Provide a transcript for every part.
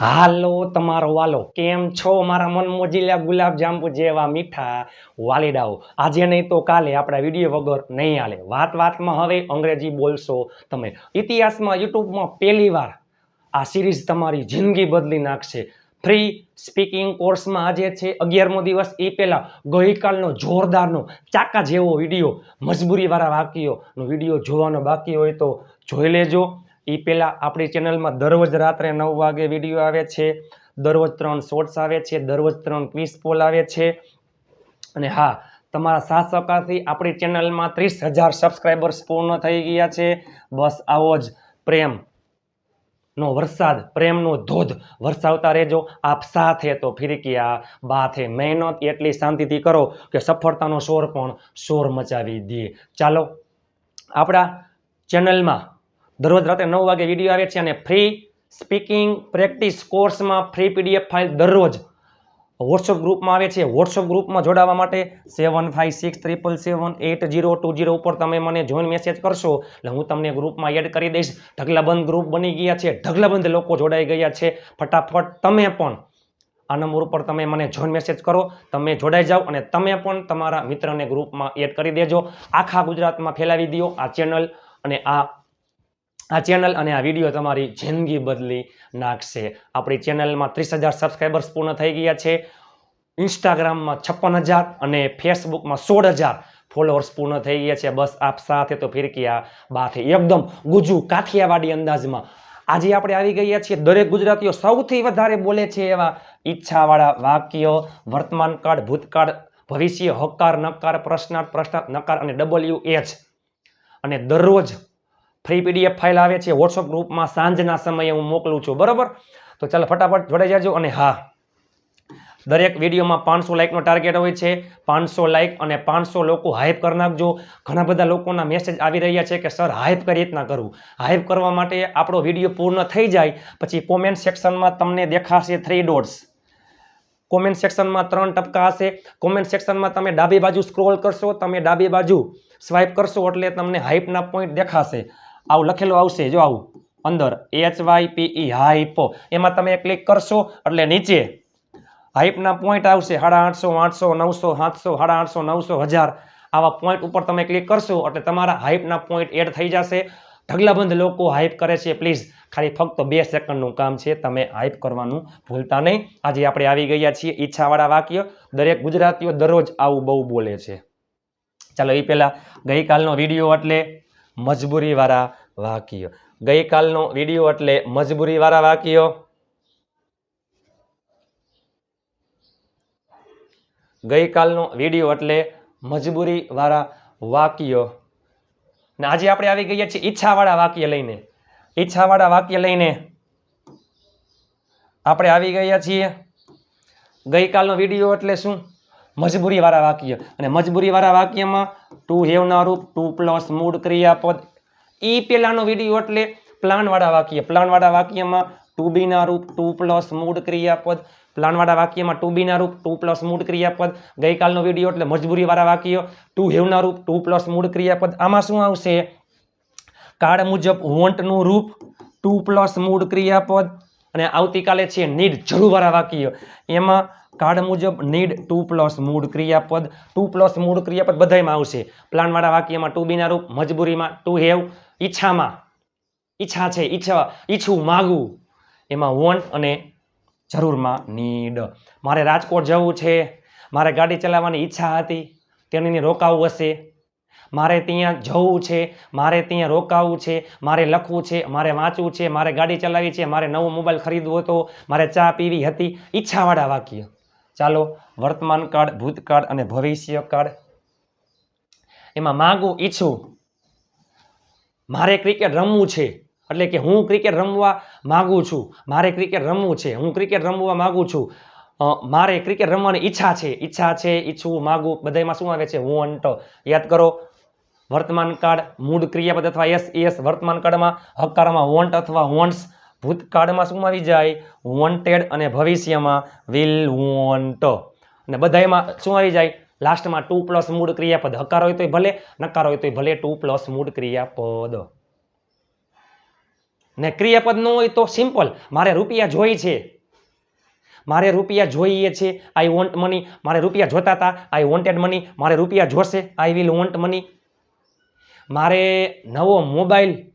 હાલો, તમારો વાલો. કેમ છો? મારા મન મોજીલા ગુલાબ જાંબુ જેવા મીઠા વાલીડાઓ. આજે નહીં તો કાલે આપણા વીડિયો વગર નહીં હાલે. વાત વાતમાં હવે અંગ્રેજી બોલશો તમે. ઇતિહાસમાં, યુટ્યુબમાં પહેલી વાર આ સિરીઝ તમારી જિંદગી બદલી નાખશે. ફ્રી સ્પીકિંગ કોર્સમાં આજે છે અગિયારમો દિવસ. એ પહેલાં ગઈકાલનો જોરદારનો ચાકા જેવો વીડિયો, મજબૂરીવાળા વાક્યોનો વીડિયો જોવાનો બાકી હોય તો જોઈ લેજો. એ પહેલાં આપણી ચેનલમાં દરરોજ રાત્રે નવ વાગે વીડિયો આવે છે, દરરોજ ત્રણ શોર્ટ્સ આવે છે, દરરોજ ત્રણ ક્વિઝ પોલ આવે છે. અને હા, તમારા સાથ સહકારથી આપણી ચેનલમાં ત્રીસ હજાર સબસ્ક્રાઈબર્સ પૂર્ણ થઈ ગયા છે. બસ આવો જ પ્રેમ નો વરસાદ, પ્રેમનો ધોધ વરસાવતા રહેજો. આપ સાથે તો ફિરકિયા બાથે મહેનત, એટલી શાંતિથી કરો કે સફળતાનો શોર પણ શોર મચાવી દે. ચાલો, આપણા ચેનલમાં દરરોજ રાત્રે નવ વાગે વીડિયો આવે છે અને ફ્રી સ્પીકિંગ પ્રેક્ટિસ કોર્સમાં ફ્રી પીડીએફ ફાઇલ દરરોજ વોટ્સઅપ ગ્રુપમાં આવે છે. વોટ્સઅપ ગ્રુપમાં જોડાવા માટે seven five six triple seven eight zero two zero ઉપર તમે મને જોઈન મેસેજ કરશો. એટલે હું તમને ગ્રુપમાં એડ કરી દઈશ. ઢગલાબંધ ગ્રુપ બની ગયા છે. ઢગલાબંધ લોકો જોડાઈ ગયા છે. ફટાફટ તમે પણ આ નંબર ઉપર તમે મને જોઈન મેસેજ કરો. તમે જોડાઈ જાઓ અને તમે પણ તમારા મિત્રને ગ્રુપમાં એડ કરી દેજો. આખા ગુજરાતમાં ફેલાવી દો આ ચેનલ અને આ આ ચેનલ અને આ વીડિયો તમારી જિંદગી બદલી નાખશે. આપણી ચેનલમાં ત્રીસ હજાર સબસ્ક્રાઈબર્સ પૂર્ણ થઈ ગયા છે. ઇન્સ્ટાગ્રામમાં છપ્પન હજાર અને ફેસબુકમાં સોળ હજાર ફોલોઅર્સ પૂર્ણ થઈ ગયા છે. બસ આપ સાથે તો ફિરકિયા બાથે. એકદમ ગુજુ કાઠિયાવાડી અંદાજમાં. આજે આપણે આવી ગયા છીએ. દરેક ગુજરાતીઓ સૌથી વધારે બોલે છે એવા ઈચ્છાવાળા વાક્યો. વર્તમાન કાળ, ભૂતકાળ, ભવિષ્ય, હકાર, નકાર, પ્રશ્નાર્થ પ્રશ્નાર્થ, નકાર અને ડબલ્યુ એચ અને દરરોજ ફ્રી પીડીએફ ફાઇલ આવે છે વોટ્સઅપ ગ્રુપમાં સાંજના સમયે હું મોકલું છું, બરાબર? તો ચાલો ફટાફટ જોડાઈ જાજો અને હા. દરેક વિડીયોમાં પાંચસો લાઇકનો ટાર્ગેટ હોય છે, પાંચસો લાઇક અને પાંચસો લોકો હાઇપ કરી નાખજો. ઘણા બધા લોકોના મેસેજ આવી રહ્યા છે કે સર હાઇપ કઈ રીતના કરવું હાઇપ કરવા માટે આપણો વીડિયો પૂર્ણ થઈ જાય, પછી કોમેન્ટ સેક્શનમાં તમને દેખાશે થ્રી ડોટ્સ કોમેન્ટ સેક્શનમાં ત્રણ ટપકા હશે. કોમેન્ટ સેક્શનમાં તમે ડાબી બાજુ સ્ક્રોલ કરશો, તમે ડાબી બાજુ સ્વાઇપ કરશો એટલે તમને હાઇપના પોઈન્ટ દેખાશે. આવું લખેલું આવશે, જો આવું. અંદર એચ વાય પીઈ હાઈપો એમાં તમે ક્લિક કરશો, એટલે નીચે હાઈપના પોઈન્ટ આવશે, સાડા આઠસો આઠસો, નવસો, સાતસો, સાડા આઠસો, નવસો, હજાર. આવા પોઈન્ટ ઉપર તમે ક્લિક કરશો, એટલે તમારા હાઈપના પોઈન્ટ એડ થઈ જશે. ઢગલાબંધ લોકો હાઈપ કરે છે પ્લીઝ ખાલી ફક્ત બે સેકન્ડનું કામ છે, તમે હાઈપ કરવાનું ભૂલતા નહીં. આજે આપણે આવી ગયા છીએ ઈચ્છાવાળા વાક્ય. દરેક ગુજરાતીઓ દરરોજ આવું બહુ બોલે છે. ચાલો એ પહેલાં ગઈકાલનો વીડિયો એટલે મજબૂરીવાળા વાક્ય. ગઈકાલનો વીડિયો એટલે મજબૂરીવાળા વાક્યો. ગઈકાલનો વીડિયો એટલે મજબૂરીવાળા વાક્યો. ને આજે આપણે આવી ગયા છીએ ઈચ્છાવાળા વાક્ય લઈને. ઈચ્છાવાળા વાક્ય લઈને આપણે આવી ગયા છીએ. ગઈકાલનો વીડિયો એટલે શું? મજબૂરીવાળા વાક્ય. અને મજબૂરીવાળા વાક્યમાં ટુ હેવના રૂપ ટુ પ્લસ મૂળ ક્રિયાપદ. એ પહેલાંનો વીડિયો એટલે પ્લાનવાળા વાક્ય. પ્લાનવાળા વાક્યમાં ટુ બીના રૂપ ટુ પ્લસ મૂળ ક્રિયાપદ. પ્લાનવાળા વાક્યમાં ટુ બીના રૂપ ટુ પ્લસ મૂળ ક્રિયાપદ. ગઈકાલનો વીડિયો એટલે મજબૂરીવાળા વાક્ય. ટુ હેવના રૂપ ટુ પ્લસ મૂળ ક્રિયાપદ. આમાં શું આવશે? કાળ મુજબ વોન્ટનું રૂપ ટુ પ્લસ મૂળ ક્રિયાપદ. અને આવતીકાલે છે નીડ જરૂરવાળા વાક્ય. એમાં કાર્ડ મુજબ નીડ ટુ પ્લસ મૂળ ક્રિયાપદ. ટુ પ્લસ મૂળ ક્રિયાપદ બધામાં આવશે. પ્લાનવાળા વાક્યમાં ટુ બીના રૂપ, મજબૂરીમાં ટુ હેવ ઈચ્છામાં. ઈચ્છા છે, ઈચ્છા, ઈચ્છું માગવું એમાં વોન્ટ અને જરૂરમાં નીડ મારે રાજકોટ જવું છે. મારે ગાડી ચલાવવાની ઈચ્છા હતી. તેની રોકાવું હશે. મારે ત્યાં જવું છે. મારે ત્યાં રોકાવું છે. મારે લખવું છે. મારે વાંચવું છે. મારે ગાડી ચલાવવી છે. મારે નવો મોબાઈલ ખરીદવો હતો. મારે ચા પીવી હતી. ઈચ્છાવાળા વાક્ય. ચાલો, વર્તમાન કાળ, ભૂતકાળ અને ભવિષ્ય કાળ. એમાં માગું ઈચ્છું, મારે ક્રિકેટ રમવું છે. એટલે કે હું ક્રિકેટ રમવા માગું છું, મારે ક્રિકેટ રમવું છે. હું ક્રિકેટ રમવા માગું છું. મારે ક્રિકેટ રમવાની ઈચ્છા છે. ઈચ્છા છે, ઈચ્છું, માગું, બધાયમાં શું આવે છે? વોન્ટ યાદ કરો, વર્તમાન કાળ મૂળ ક્રિયાપદ અથવા એસ એસ વર્તમાન કાળમાં હકારમાં વોન્ટ અથવા વોન્ટ્સ ભૂતકાળમાં શું આવી જાય? વોન્ટેડ અને ભવિષ્યમાં વિલ વોન્ટ અને બધાયમાં શું આવી જાય? લાસ્ટમાં ટુ પ્લસ મૂળ ક્રિયાપદ. હકાર હોય તોય ભલે, નકાર હોય તોય ભલે ટુ પ્લસ મૂળ ક્રિયાપદ. ને ક્રિયાપદ ન હોય તો સિમ્પલ મારે રૂપિયા જોઈ છે. મારે રૂપિયા જોઈએ છે. આઈ વોન્ટ મની મારે રૂપિયા જોતા હતા. આઈ વોન્ટેડ મની મારે રૂપિયા જોશે. આઈ વિલ વોન્ટ મની મારે નવો મોબાઈલ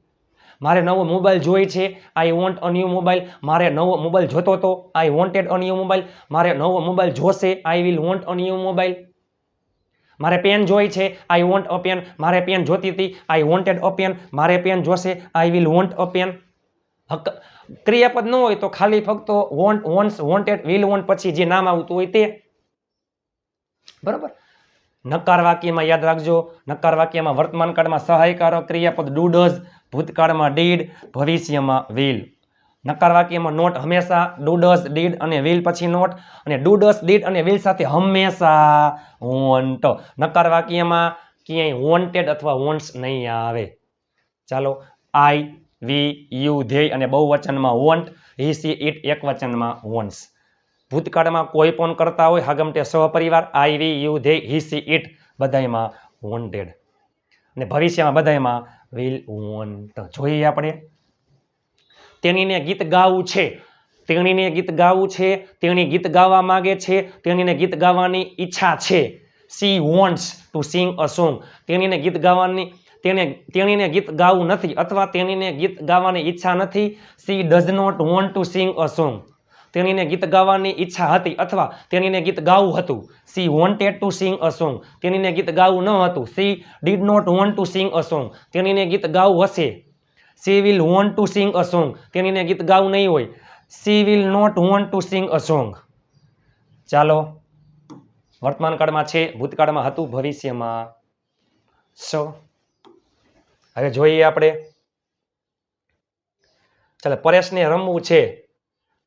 મારે નવો મોબાઈલ જોઈએ છે. I want a new mobile મારે નવો મોબાઈલ જોતો હતો. I wanted a new mobile મારે નવો મોબાઈલ જોશે. I will want a new mobile મારે પેન જોઈ છે. આઈ વોન્ટ અ પેન મારે પેન જોતી હતી. આઈ વોન્ટેડ અ પેન મારે પેન જોશે. I will want a pen હક, ક્રિયાપદ ન હોય તો ખાલી ફક્ત want wants wanted will want પછી જે નામ આવતું હોય તે. બરાબર? નકાર વાક્યમાં યાદ રાખજો. નકાર વાક્યમાં વર્તમાન કાળમાં સહાયકારક ક્રિયાપદ ડુ ડઝ ભૂતકાળમાં ડીડ, ભવિષ્યમાં વિલ નકાર વાક્યમાં નોટ હંમેશા ડુ ડઝ ડીડ અને વિલ પછી નોટ અને ડુ ડઝ ડીડ અને વિલ સાથે હંમેશા વોન્ટ નકાર વાક્યમાં ક્યાંય વોન્ટેડ અથવા વોન્ટ્સ નહીં આવે. ચાલો આઈ વી યુ ધ્યેય અને બહુવચનમાં વોન્ટ હી સી ઇટ એક વચનમાં વોન્ટ્સ ભૂતકાળમાં કોઈ પણ કરતા હોય, હાગમટે સહપરિવાર I we you they he she it બધાયમાં wanted અને ભવિષ્યમાં બધાયમાં વિલ વોન્ટ જોઈએ આપણે. તેણીને ગીત ગાવું છે. તેણીને ગીત ગાવું છે. તેણી ગીત ગાવા માગે છે. તેણીને ગીત ગાવાની ઈચ્છા છે. She wants to sing a song. તેણીને ગીત ગાવાની, તેણે તેણીને ગીત ગાવું નથી અથવા તેણીને ગીત ગાવાની ઈચ્છા નથી. She does not want to sing a song. તેણીને ગીત ગાવાની ઈચ્છા હતી અથવા તેણીને ગીત ગાવું હતું. She wanted to sing a song તેણીને ગીત ગાવું ન હતું. She did not want to sing a song તેણીને ગીત ગાવું હશે. She will want to sing a song તેણીને ગીત ગાવું નહીં હોય. She will not want to sing a song ચાલો, વર્તમાન કાળમાં છે, ભૂતકાળમાં હતું, ભવિષ્યમાં સો. હવે જોઈએ આપણે. ચાલો, પરેશને રમવું છે.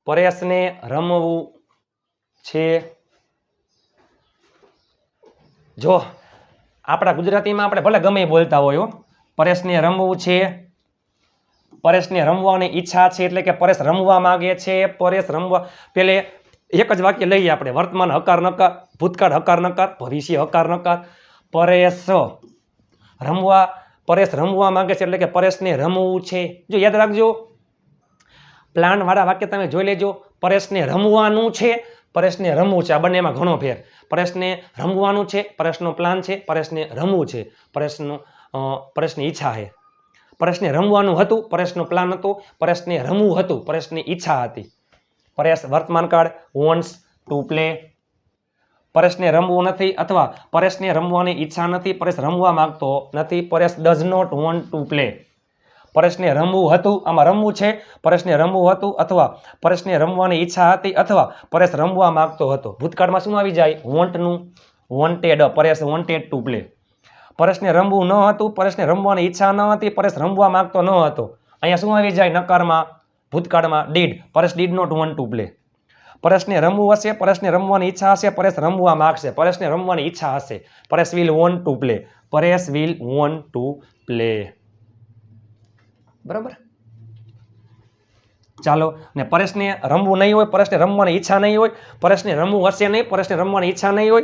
પરેશને રમવું છે. જો, આપણા ગુજરાતીમાં આપણે ભલે ગમે બોલતા હોય પરેશને રમવું છે. પરેશને રમવાની ઈચ્છા છે એટલે કે પરેશ રમવા માંગે છે. પરેશ રમવા, પેલે એક જ વાક્ય લઈએ આપણે, વર્તમાન હકાર નકાર, ભૂતકાળ હકાર નકાર, ભવિષ્ય હકાર નકાર. પરેશ રમવા પરેશ રમવા માંગે છે એટલે કે પરેશને રમવું છે. જો યાદ રાખજો પ્લાન વાળા વાક્ય તમે જોઈ લેજો. પરેશને રમવાનું છે. પરેશને રમવું છે. આ બંનેમાં ઘણો ફેર. પરેશને રમવાનું છે. પરેશનો પ્લાન છે. પરેશને રમવું છે. પરેશનું પરેશની ઈચ્છા છે. પરેશને રમવાનું હતું. પરેશનો પ્લાન હતો. પરેશને રમવું હતું. પરેશની ઈચ્છા હતી. પરેશ વર્તમાન કાળ વોન્ટ્સ ટુ પ્લે પરેશને રમવું નથી અથવા પરેશને રમવાની ઈચ્છા નથી. પરેશ રમવા માંગતો નથી. Paresh does not want to play પરેશને રમવું હતું. આમાં રમવું છે. પરેશને રમવું હતું અથવા પરેશને રમવાની ઈચ્છા હતી અથવા પરેશ રમવા માંગતો હતો. ભૂતકાળમાં શું આવી જાય? વોન્ટનું. Wanted. Paresh wanted to play. પરેશને રમવું ન હતું. પરેશને રમવાની ઈચ્છા ન હતી. પરેશ રમવા માંગતો ન હતો. અહીંયા શું આવી જાય? નકારમાં. ભૂતકાળમાં did. Paresh did not want to play. પરેશને રમવું હશે. પરેશને રમવાની ઈચ્છા હશે. પરેશ રમવા માંગશે. પરેશને રમવાની ઈચ્છા હશે. Paresh will want to play. Paresh will want to play. બરાબર? ચાલો, ને પરેશને રમવું નહીં હોય, પરેશને રમવાની ઈચ્છા નહીં હોય, પરેશને રમવું હશે નહીં, પરેશને રમવાની ઈચ્છા નહીં હોય,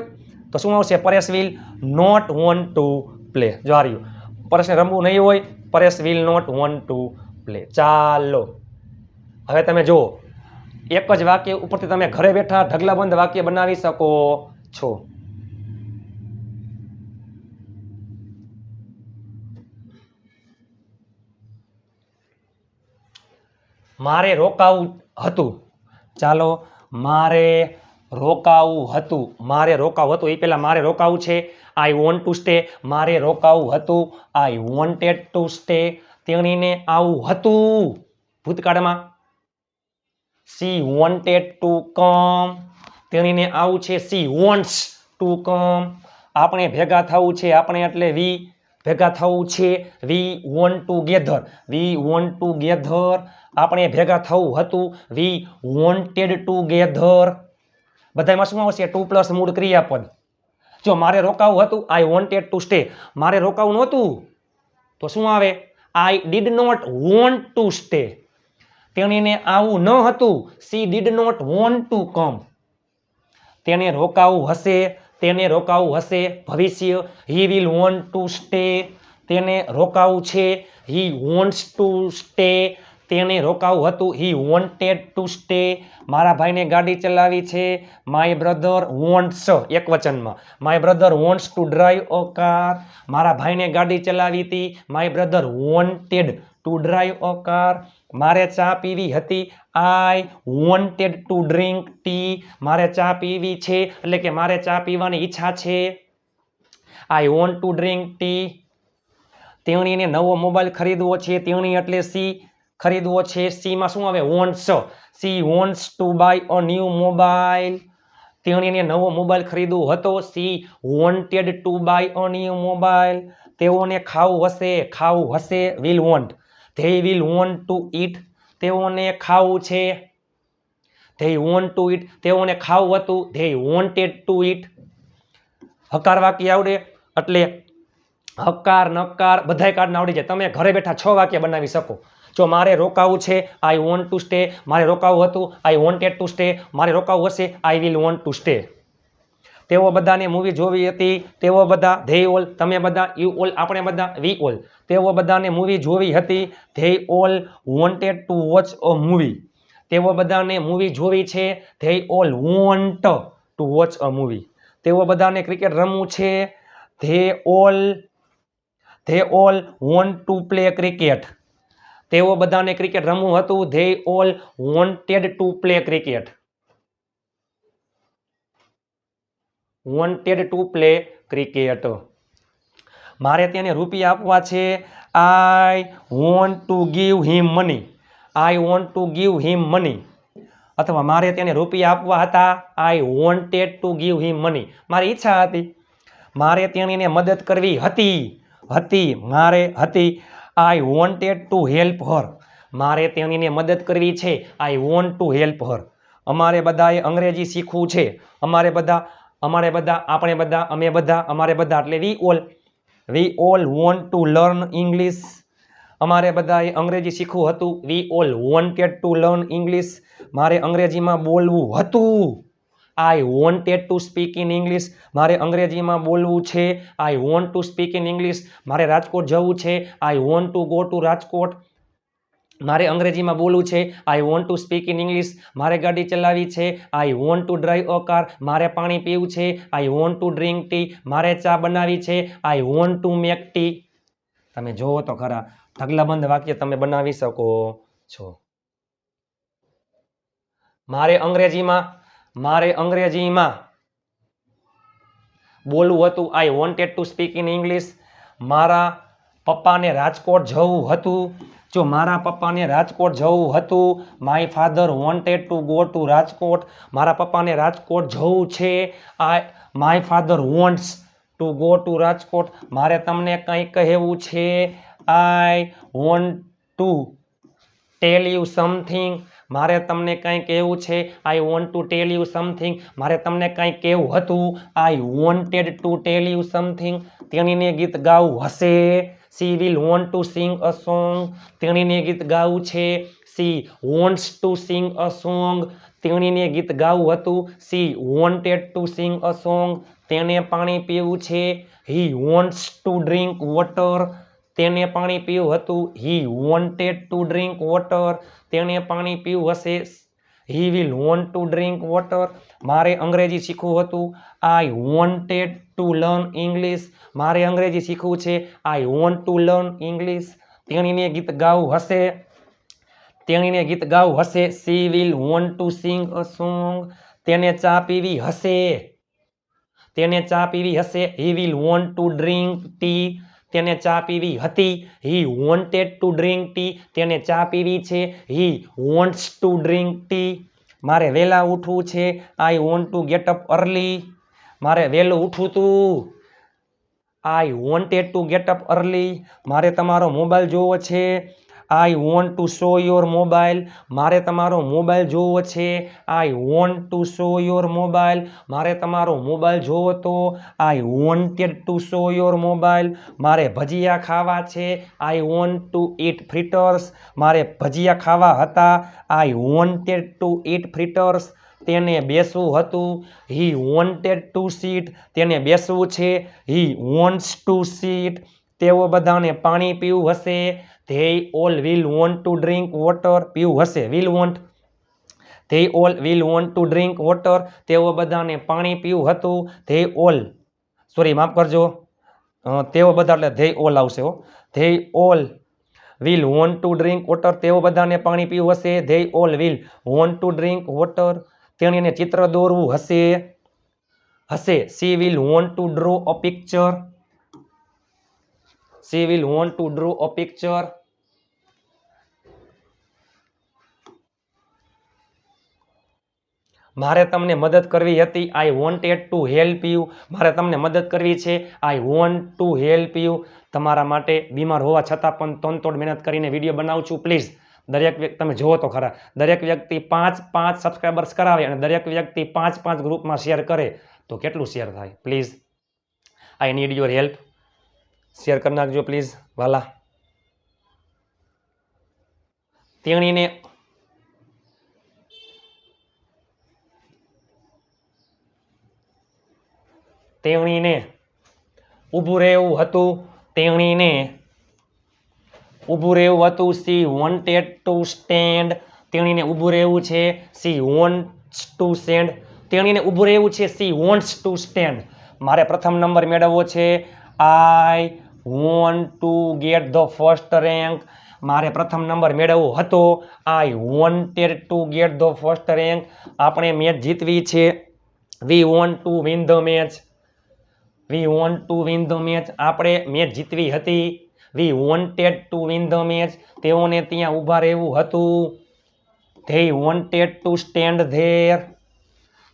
તો શું આવશે? Paresh will not want to play જો આ પરેશને રમવું નહીં હોય, Paresh will not want to play ચાલો. હવે તમે જુઓ. એક જ વાક્ય ઉપરથી તમે ઘરે બેઠા ઢગલાબંધ વાક્ય બનાવી શકો છો. મારે રોકાવું હતું. ચાલો, મારે રોકાવું હતું. મારે રોકાવું હતું. એ પહેલાં મારે રોકાવું છે. આઈ વોન્ટ ટુ સ્ટે મારે રોકાવું હતું. આઈ વોન્ટેડ ટુ સ્ટે તેણીને આવું હતું. ભૂતકાળમાં. સી વોન્ટેડ ટુ કમ તેણીને આવું છે. સી વોન્ટ્સ ટુ કમ આપણે ભેગા થવું છે. આપણે એટલે વી ભેગા થવું છે. We want to gather we want to gather આપણે ભેગા થવું હતું. વી વોન્ટેડ ટુ ગેધર બધામાં શું આવશે? ટુ પ્લસ મૂળ ક્રિયાપદ. જો મારે રોકાવું હતું આઈ વોન્ટેડ ટુ સ્ટે મારે રોકાવું નહોતું, તો શું આવે? I did not want to stay તેણીને આવું ન હતું. She did not want to come તેને રોકાવું હશે. તેને રોકાવું હશે? ભવિષ્ય? He will want to stay તેને રોકાવું છે? હી વોન્ટ્સ ટુ સ્ટે તેને રોકાવું હતું. હી વોન્ટેડ ટુ સ્ટે મારા ભાઈને ગાડી ચલાવી છે. માય બ્રધર વોન્ટ્સ એક વચનમાં. My brother wants to drive a car મારા ભાઈને ગાડી ચલાવી હતી. My brother wanted to drive a car મારે ચા પીવી હતી. I wanted to drink tea મારે ચા પીવી છે. એટલે કે મારે ચા પીવાની ઈચ્છા છે. I want to drink tea તેણીને નવો મોબાઈલ ખરીદવો છે. તેણી એટલે સી ખરીદવો છે સીમાં શું આવે? Wants she wants to buy a new mobile તેણીને નવો મોબાઈલ ખરીદવો હતો. She wanted to buy a new mobile તેઓને ખાવું હશે. ખાવું હશે. Will want they will want to eat તેઓને ખાવું છે. ધે વોન્ટ ટુ ઈટ તેઓને ખાવું હતું. ધે વોન્ટેડ ટુ ઈટ હકાર વાક્ય આવડે? એટલે હકાર, નકાર બધાય કાર્ડને આવડી જાય. તમે ઘરે બેઠા છ વાક્ય બનાવી શકો. જો મારે રોકાવું છે આઈ વોન્ટ ટુ સ્ટે મારે રોકાવું હતું આઈ વોન્ટેડ ટુ સ્ટે મારે રોકાવું હશે I will want to stay તેઓ બધાને મૂવી જોવી હતી, તેઓ બધા ધે ઓલ તમે બધા યુ ઓલ આપણે બધા વી ઓલ તેઓ બધાને મૂવી જોવી હતી they all wanted to watch a movie તેઓ બધાને મૂવી જોવી છે they all want to watch a movie તેઓ બધાને ક્રિકેટ રમવું છે they all they all want to play cricket તેઓ બધાને ક્રિકેટ રમવું હતું. They all wanted to play cricket wanted to play cricket મારે તેને રૂપિયા આપવા છે. I want to give him money I want to give him money અથવા મારે તેને રૂપિયા આપવા હતા. I wanted to give him money મારી ઈચ્છા હતી. મારે તેણીને મદદ કરવી હતી. હતી. મારે હતી. I wanted to help her મારે તેણીને મદદ કરવી છે. I want to help her અમારે બધાએ અંગ્રેજી શીખવું છે. અમારે બધા અમારે બધા, આપણે બધા, અમે બધા, અમારે બધા, એટલે we all we all want to learn English અમારે બધાએ અંગ્રેજી શીખવું હતું. We all wanted to learn English મારે અંગ્રેજીમાં બોલવું હતું. I wanted to speak in English મારે અંગ્રેજીમાં બોલવું છે. I want to speak in English મારે રાજકોટ જવું છે. I want to go to Rajkot. મારે અંગ્રેજીમાં બોલવું છે. I want to speak in English મારે ગાડી ચલાવવી છે. I want to drive a car મારે પાણી પીવું છે. I want to drink tea મારે ચા બનાવી છે. I want to make tea તમે જોવો તો ખરા. ઢગલાબંધ વાક્ય તમે બનાવી શકો છો. મારે અંગ્રેજીમાં મારે અંગ્રેજીમાં બોલવું હતું. I wanted to speak in English મારા પપ્પાને રાજકોટ જવું હતું. જો મારા પપ્પાને રાજકોટ જવું હતું my father wanted to go to Rajkot. મારા પપ્પાને રાજકોટ જવું છે. I my father wants to go to Rajkot. મારે તમને કંઈ કહેવું છે? I want to tell you something મારે તમને કંઈ કહેવું છે? I want to tell you something મારે તમને કંઈ કહેવું હતું? I wanted to tell you something તેણીને ગીત ગાવું હશે? She will want to sing a song તેણીને ગીત ગાવું છે? She wants to sing a song તેણીને ગીત ગાવું હતું? She wanted to sing a song તેણે પાણી પીવું છે? He wants to drink water તેને પાણી પીવું હતું. He wanted to drink water તેણે પાણી પીવું હશે. He will want to drink water મારે અંગ્રેજી શીખવું હતું. I wanted to learn English મારે અંગ્રેજી શીખવું છે. I want to learn English તેણીને ગીત ગાવું હશે. તેણીને ગીત ગાવું હશે. She will want to sing a song તેને ચા પીવી હશે. તેને ચા પીવી હશે. He will want to drink tea તેને ચા પીવી હતી. He wanted to drink tea તેને ચા પીવી છે. He wants to drink tea મારે વહેલા ઉઠવું છે. I want to get up early મારે વહેલું ઉઠવું તું. I wanted to get up early મારે તમારો મોબાઈલ જોવો છે. I want to show your mobile મારે તમારો મોબાઈલ જોવો છે. I want to show your mobile મારે તમારો મોબાઈલ જોવો તો I wanted to show your mobile મારે ભજીયા ખાવા છે. આઈ વોન્ટ ટુ ઈટ ફ્રિટર્સ મારે ભજીયા ખાવા હતા. આઈ વોન્ટેડ ટુ ઈટ ફ્રિટર્સ તેને બેસવું હતું. હી વોન્ટેડ ટુ સીટ તેને બેસવું છે. હી વોન્ટ્સ ટુ સીટ તેઓ બધાને પાણી પીવું હશે. They all will want to drink water પીવું હશે. Will want they all will want to drink water તેઓ બધાને પાણી પીવું હતું. ધે ઓલ સોરી માફ કરજો. તેઓ બધા એટલે ધે ઓલ આવશે હો. They all will want to drink water તેઓ બધાને પાણી પીવું હશે. They all will want to drink water તેણીને ચિત્ર દોરવું હશે. હશે. She will want to draw a picture she will want to draw a picture મારે તમને મદદ કરવી હતી. I wanted to help you મારે તમને મદદ કરવી છે. I want to help you તમારા માટે બીમાર હોવા છતાં પણ તોડતોડ મહેનત કરીને વીડિયો બનાવું છું. પ્લીઝ દરેક વ્યક્તિ, તમે જુઓ તો ખરા. દરેક વ્યક્તિ પાંચ પાંચ સબસ્ક્રાઈબર્સ કરાવે અને દરેક વ્યક્તિ પાંચ પાંચ ગ્રુપમાં શેર કરે તો કેટલું શેર થાય? Please I need your help share કરી નાખજો પ્લીઝ વાલા. તેણીને તેણીને ઊભું રહેવું હતું, તેણીને ઊભું રહેવું હતું સી વોન્ટેડ ટુ સ્ટેન્ડ તેણીને ઊભું રહેવું છે સી વોન્ટ્સ ટુ સ્ટેન્ડ તેણીને ઊભું રહેવું છે સી વોન્ટ્સ ટુ સ્ટેન્ડ મારે પ્રથમ નંબર મેળવવો છે I want to get the first rank મારે પ્રથમ નંબર મેળવવો હતો I wanted to get the first rank આપણે મેચ જીતવી છે. We want to win the match we want to win the match આપણે મેચ જીતવી હતી. We wanted to win the match તેઓને ત્યાં ઊભા રહેવું હતું. They wanted to stand there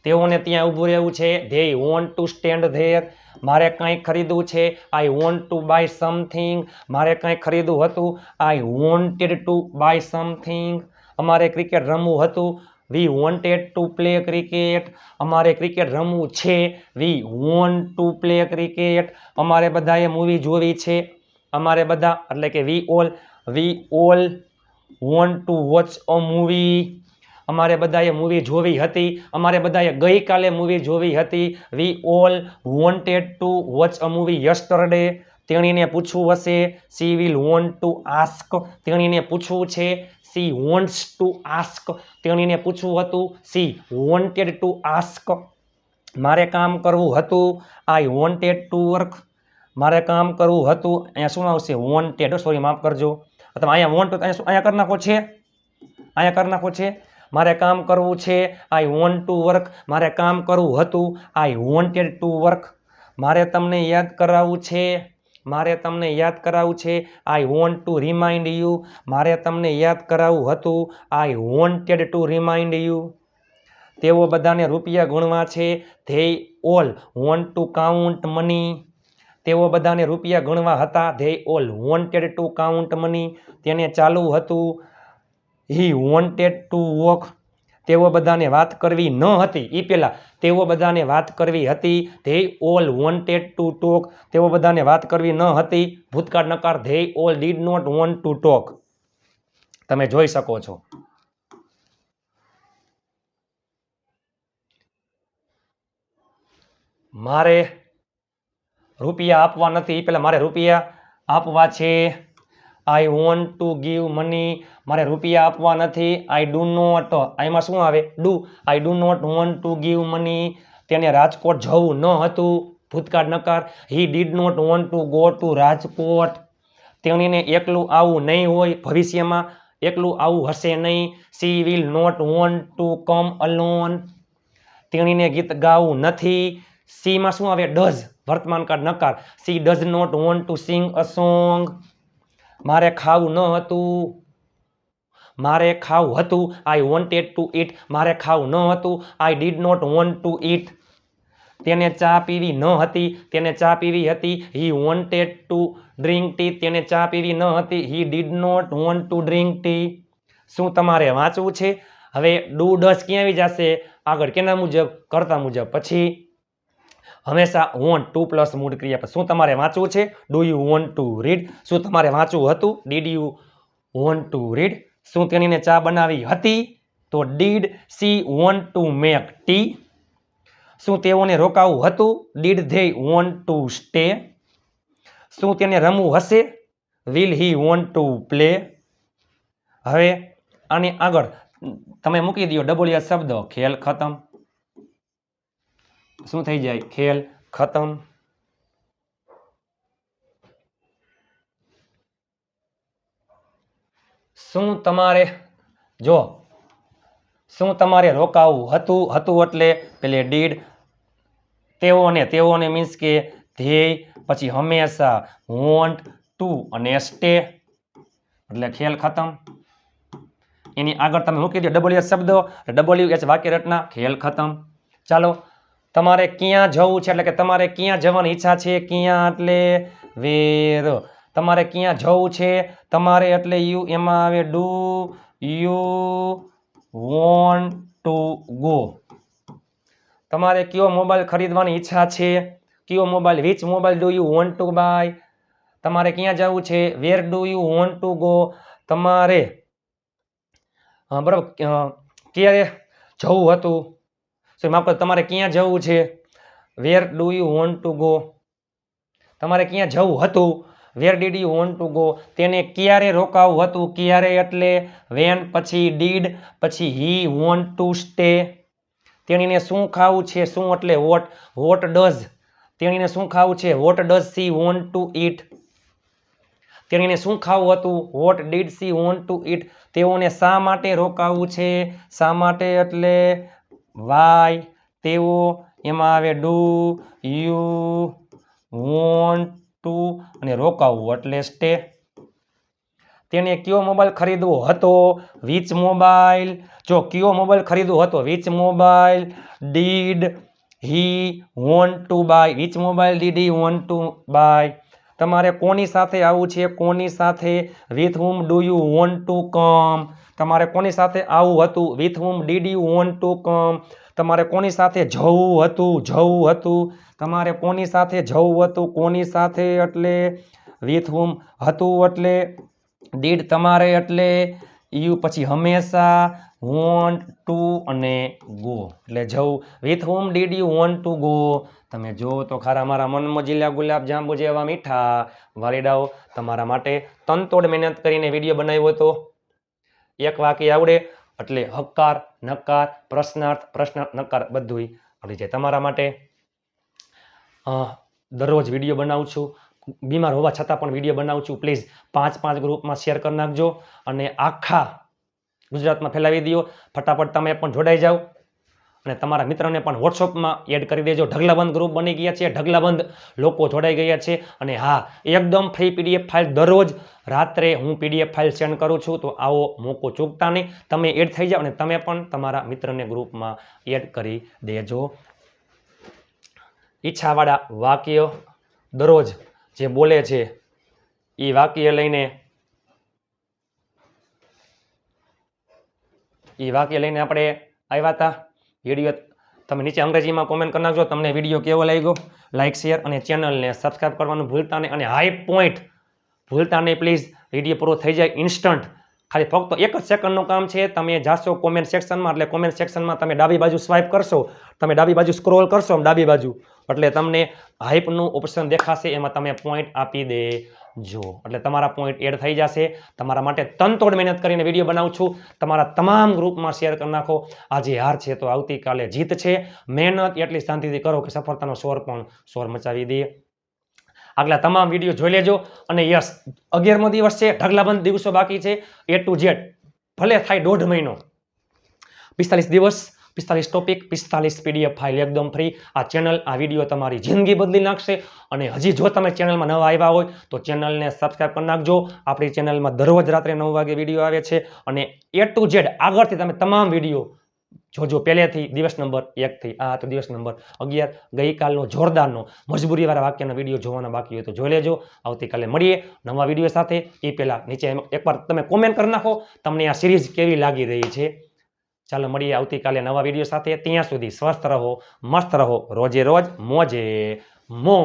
તેઓને ત્યાં ઊભું રહેવું છે. They want to stand there મારે કંઈ ખરીદવું છે? I want to buy something મારે કંઈ ખરીદવું હતું? I wanted to buy something અમારે ક્રિકેટ રમવું હતું. We wanted to play cricket અમારે ક્રિકેટ રમવું છે. We want to play cricket અમારે બધાએ મૂવી જોવી છે. અમારે બધા, એટલે કે we all we all want to watch a movie અમારે બધાએ મૂવી જોવી હતી. અમારે બધાએ ગઈકાલે મૂવી જોવી હતી. We all wanted to watch a movie yesterday તેણીને પૂછવું હશે. She will want to ask તેણીને પૂછવું છે. સી વોન્ટ્સ ટુ આસ્ક તેણીને પૂછવું હતું, સી વોન્ટેડ ટુ આસ્ક મારે કામ કરવું હતું. આઈ વોન્ટેડ ટુ વર્ક મારે કામ કરવું હતું. અહીંયા શું આવશે? વોન્ટેડ સોરી માફ કરજો. તમે અહીંયા વોન્ટ અહીંયા અહીંયા કરી નાખો છે? અહીંયા કરી નાખો છે. મારે કામ કરવું છે. આઈ વોન્ટ ટુ વર્ક મારે કામ કરવું હતું. આઈ વોન્ટેડ ટુ વર્ક મારે તમને યાદ કરાવવું છે. મારે તમને યાદ કરાવવું છે I want to remind you મારે તમને યાદ કરાવવું હતું I wanted to remind you તેઓ બધાને રૂપિયા ગણવા છે they all want to count money તેઓ બધાને રૂપિયા ગણવા હતા they all wanted to count money તેને ચાલુ હતું હી વોન્ટેડ ટુ વોક તેઓ બધાને વાત કરવી ન હતી. એ પહેલાં તેઓ બધાને વાત કરવી હતી. They all wanted to talk તેઓ બધાને વાત કરવી ન હતી. ભૂતકાળ નકાર they all did not want to talk તમે જોઈ શકો છો. મારે રૂપિયા આપવા નથી. પહેલાં મારે રૂપિયા આપવા છે. I want to give money મારે રૂપિયા આપવા નથી. આઈ ડુ નોટ આમાં શું આવે? Do I do not want to give money તેને રાજકોટ જવું ન હતું. ભૂતકાળ નકાર. He did not want to go to Rajkot. તેણીને એકલું આવું નહીં હોય ભવિષ્યમાં. એકલું આવું હશે નહીં. She will not want to come alone તેણીને ગીત ગાવું નથી. સીમાં શું આવે? ડઝ વર્તમાન કાળ નકાર. She does not want to sing a song મારે ખાવું ન હતું. મારે ખાવું હતું. આઈ વોન્ટેડ ટુ ઈટ મારે ખાવું ન હતું. I did not want to eat તેને ચા પીવી ન હતી. તેને ચા પીવી હતી. He wanted to drink tea તેને ચા પીવી ન હતી. He did not want to drink tea શું તમારે વાંચવું છે? હવે ડુ ડસ ક્યાં આવી જશે? આગળ કેના મુજબ? કરતા મુજબ. પછી હંમેશા વોન્ટ ટુ પ્લસ મૂડ ક્રિયા શું તમારે વાંચવું છે? Do you want to read શું તમારે વાંચવું હતું? Did you want to read શું તેણીને ચા બનાવી હતી? તો did she want to make tea શું તેઓને રોકાવું હતું? Did they want to stay શું તેને રમવું હશે? Will he want to play હવે આની આગળ, તમે મૂકી દો ડબલ શબ્દ, ખેલ ખતમ. શું થઈ જાય? ખેલ ખતમ. શું તમારે, જો, શું તમારે રોકાવું હતું હતું એટલે પેલે ડીડ તેઓને તેઓને મીન્સ કે ધ્યેય, પછી હંમેશા વોન્ટ ટુ અને સ્ટે એટલે ખેલ ખતમ. એની આગળ તમે મૂકી દો ડબલ્યુ એચ શબ્દો ડબલ્યુ એચ વાક્ય રચના ખેલ ખતમ. ચાલો તમારે ક્યાં જવું છે? એટલે કે તમારે ક્યાં જવાની ઈચ્છા છે? ક્યાં એટલે વેર. તમારે ક્યાં જવું છે? તમારે એટલે યુ, એમાં આવે do you want to go. તમારે કયો મોબાઈલ ખરીદવાની ઈચ્છા છે? કયો mobile? Which mobile do you want to buy? તમારે ક્યાં જવું છે? Where do you want to go? તમારે બરાબર ક્યારે જવું હતું? સો માફ કરો તમારે ક્યાં જવું છે? Where do you want to go તમારે ક્યાં જવું હતું? Where did you want to go તેને ક્યારે રોકાવું હતું? ક્યારે? એટલે વેન પછી ડીડ પછી હી વોન્ટ ટુ સ્ટે તેણીને શું ખાવું છે? શું? એટલે વોટ વોટ ડઝ તેણીને શું ખાવું છે? What does she want to eat તેણીને શું ખાવું હતું? What did she want to eat તેઓને શા માટે રોકાવું છે? શા માટે? એટલે વાય, તેઓ એમાં આવે ડુ, યુ વોન્ટ ટુ અને રોકાવું. એટલે સ્ટે તેને કયો મોબાઈલ ખરીદવો હતો? Which mobile? જો કયો મોબાઈલ ખરીદવો હતો? Which mobile? Did he want to buy, which mobile did he want to buy. તમારે કોની સાથે આવવું છે? કોની સાથે? With whom do you want to come તમારે કોની સાથે આવવું હતું? With whom did you want to come તમારે કોની સાથે જવું હતું? જવું હતું. તમારે કોની સાથે જવું હતું? કોની સાથે એટલે? વિથ હુમ હતું એટલે? ડીડ તમારે એટલે? યુ પછી હંમેશા વોન્ટ ટુ અને ગો એટલે જવું. With whom did you want to go તમે જો તો ખરા મારા મનમાં મોજીલા ગુલાબ જેવા મીઠા વાલીડાઓ તમારા માટે તનતોડ મહેનત કરીને વીડિયો બનાવ્યો હતો. એક વાક્ય આવડે, એટલે હકાર નકાર પ્રશ્નાર્થ પ્રશ્નાર્થ નકાર બધુંય આવડી જાય તમારા માટે. દરરોજ વીડિયો બનાવું છું. બીમાર હોવા છતાં પણ વીડિયો બનાવું છું. પ્લીઝ પાંચ પાંચ ગ્રુપમાં શેર કરી નાખજો અને આખા ગુજરાતમાં ફેલાવી દો ફટાફટ તમે પણ જોડાઈ જાઓ. અને તમારા મિત્રને પણ વોટ્સઅપમાં એડ કરી દેજો. ઢગલાબંધ ગ્રુપ બની ગયા છે. ઢગલાબંધ લોકો જોડાઈ ગયા છે. અને હા, એકદમ ફ્રી પીડીએફ ફાઇલ દરરોજ રાત્રે હું પીડીએફ ફાઇલ સેન્ડ કરું છું. તો આવો મોકો ચૂકતા નહીં. તમે એડ થઈ જાઓ અને તમે પણ તમારા મિત્રને ગ્રુપમાં એડ કરી દેજો. ઈચ્છાવાળા વાક્ય દરરોજ જે બોલે છે એ વાક્ય લઈને એ વાક્ય લઈને આપણે આવ્યા હતા. વીડિયો તમે નીચે અંગ્રેજીમાં કોમેન્ટ કરી નાખજો. તમને વીડિયો કેવો લાગ્યો? લાઇક શેર અને ચેનલને સબસ્ક્રાઇબ કરવાનું ભૂલતા નહીં. અને હાઈ પોઈન્ટ ભૂલતા નહીં પ્લીઝ વીડિયો પૂરો થઈ જાય ઇન્સ્ટન્ટ ખાલી ફક્ત એક જ સેકન્ડનું કામ છે. તમે જાશો કોમેન્ટ સેક્શનમાં એટલે કોમેન્ટ સેક્શનમાં તમે ડાબી બાજુ સ્વાઇપ કરશો. તમે ડાબી બાજુ સ્ક્રોલ કરશો ડાબી બાજુ. એટલે તમને હાઈપનું ઓપ્શન દેખાશે. એમાં તમે પોઈન્ટ આપી દેજો એટલે તમારા પોઈન્ટ એડ થઈ જશે. તમારા માટે તનતોડ મહેનત કરીને વીડિયો બનાવું છું. તમારા તમામ ગ્રુપમાં શેર કરી નાખો. આજે હાર છે તો આવતીકાલે જીત છે. મહેનત એટલી શાંતિથી કરો કે સફળતાનો સ્વર પણ સ્વર મચાવી દે. આગલા તમામ વીડિયો જોઈ લેજો. અને યસ, અગિયારમો દિવસ છે. ઢગલાબંધ દિવસો બાકી છે. એ ટુ ઝેડ ભલે થાય દોઢ મહિનો. પિસ્તાલીસ દિવસ પિસ્તાલીસ ટોપિક પિસ્તાલીસ પીડીએફ ફાઇલ એકદમ ફ્રી આ ચેનલ આ વીડિયો તમારી જિંદગી બદલી નાખશે અને હજી જો તમે ચેનલમાં નવા આવ્યા હોય તો ચેનલને સબસ્ક્રાઈબ કરી નાખજો. આપણી ચેનલમાં દરરોજ રાત્રે નવ વાગે વીડિયો આવે છે અને એ ટુ ઝેડ આગળથી તમે તમામ વીડિયો જોજો. પહેલેથી દિવસ નંબર એકથી આ તો દિવસ નંબર અગિયાર. ગઈકાલનો જોરદારનો, મજબૂરીવાળા વાક્યનો વીડિયો જોવાના બાકી હોય તો જોઈ લેજો. આવતીકાલે મળીએ નવા વીડિયો સાથે. એ પહેલાં નીચે એકવાર તમે કોમેન્ટ કરી નાખો. તમને આ સિરીઝ કેવી લાગી રહી છે? ચાલો મળીએ આવતીકાલે નવા વીડિયો સાથે. ત્યાં સુધી સ્વસ્થ રહો, મસ્ત રહો, રોજે રોજ મોજે મો.